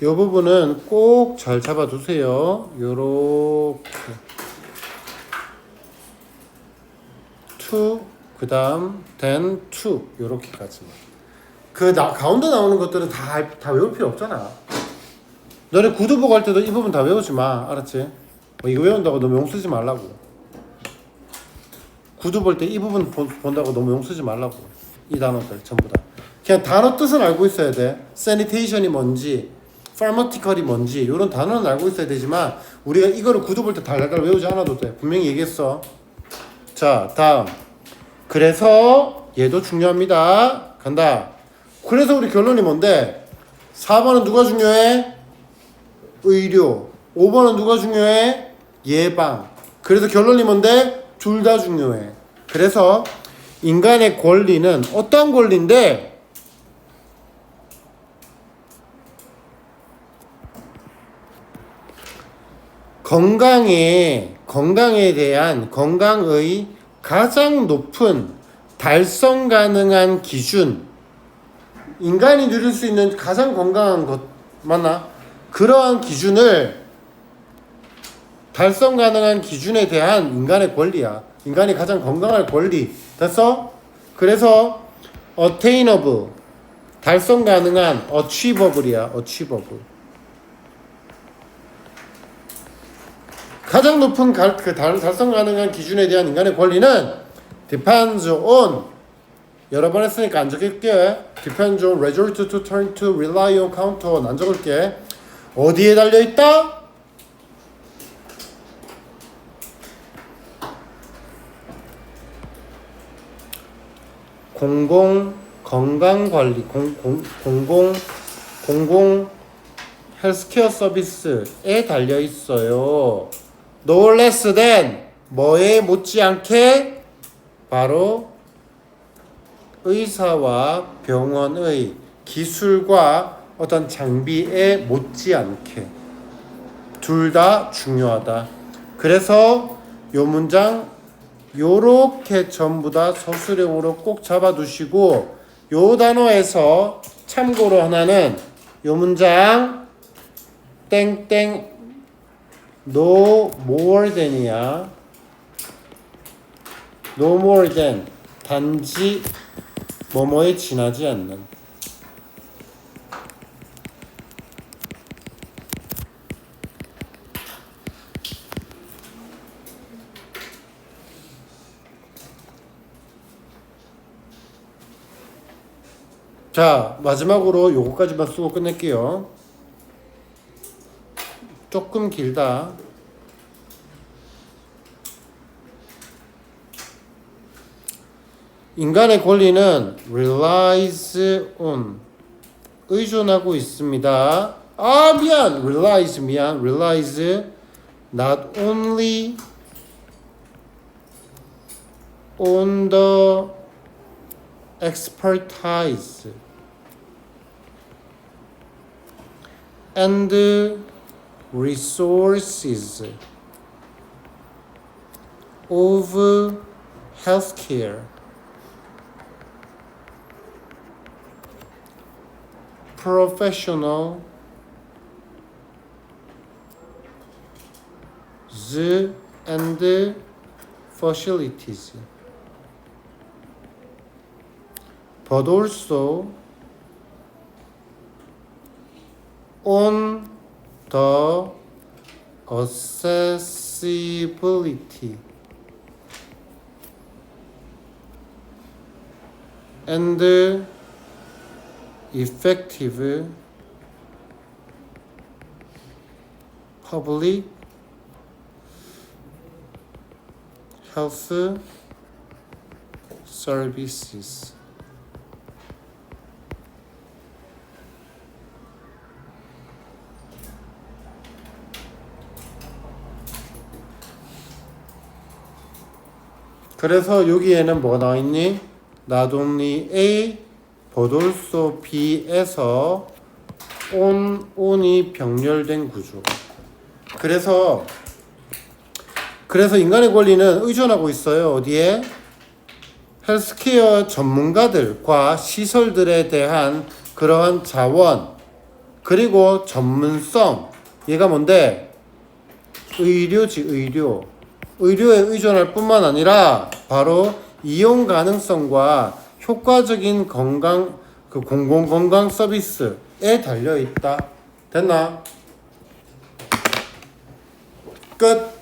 이 부분은 꼭 잘 잡아두세요. 요렇게. to, 그 다음, then. 요렇게까지만. 그 나, 가운데 나오는 것들은 다, 알- 다 외울 필요 없잖아. 너네 구두 보고 할 때도 이 부분 다 외우지 마. 알았지? 뭐 이거 외운다고 너무 용 쓰지 말라고. 구두 볼 때 이 부분 본, 본다고 너무 용 쓰지 말라고. 이 단어들 전부 다. 그냥 단어 뜻은 알고 있어야 돼. sanitation이 뭔지, pharmaceutical이 뭔지 이런 단어는 알고 있어야 되지만 우리가 이거를 구두 볼때 달달달 외우지 않아도 돼. 분명히 얘기했어. 자, 다음. 그래서 얘도 중요합니다. 간다. 그래서 우리 결론이 뭔데? 4번은 누가 중요해? 의료. 5번은 누가 중요해? 예방. 그래서 결론이 뭔데? 둘 다 중요해. 그래서 인간의 권리는 어떤 권리인데? 건강에 건강에 대한 건강의 가장 높은 달성 가능한 기준 인간이 누릴 수 있는 가장 건강한 것 맞나? 그러한 기준을 달성 가능한 기준에 대한 인간의 권리야. 인간이 가장 건강할 권리. 됐어? 그래서 attainable 달성 가능한 achievable이야. achievable. 가장 높은 가, 그 달, 달성 가능한 기준에 대한 인간의 권리는 depends on 여러 번 했으니까 안 적을게. depends on resort to turn to rely on counter 안 적을게. 어디에 달려 있다? 공공 건강 관리 공, 공, 공공 공공 헬스케어 서비스에 달려 있어요. No less than 뭐에 못지않게 바로 의사와 병원의 기술과 어떤 장비에 못지않게 둘 다 중요하다. 그래서 요 문장 요렇게 전부 다 서술형으로 꼭 잡아 두시고 요 단어에서 참고로 하나는 요 문장 땡땡 no more than이야. no more than. 단지 뭐뭐에 지나지 않는. 자 마지막으로 요거까지만 쓰고 끝낼게요 조금 길다 인간의 권리는 relies on 의존하고 있습니다. 아 미안 relies 미안 relies not only on the expertise and resources of healthcare. Professional. And facilities. But also on accessibility and effective public health services. 그래서 여기에는 뭐가 나와 있니? not only A but also B에서 on on이 병렬된 구조. 그래서 그래서 인간의 권리는 의존하고 있어요. 어디에? 헬스케어 전문가들과 시설들에 대한 그러한 자원, 그리고 전문성. 얘가 뭔데? 의료지 의료. 의료에 의존할 뿐만 아니라 바로 이용 가능성과 효과적인 건강 그 공공 건강 서비스에 달려 있다. 됐나? 끝.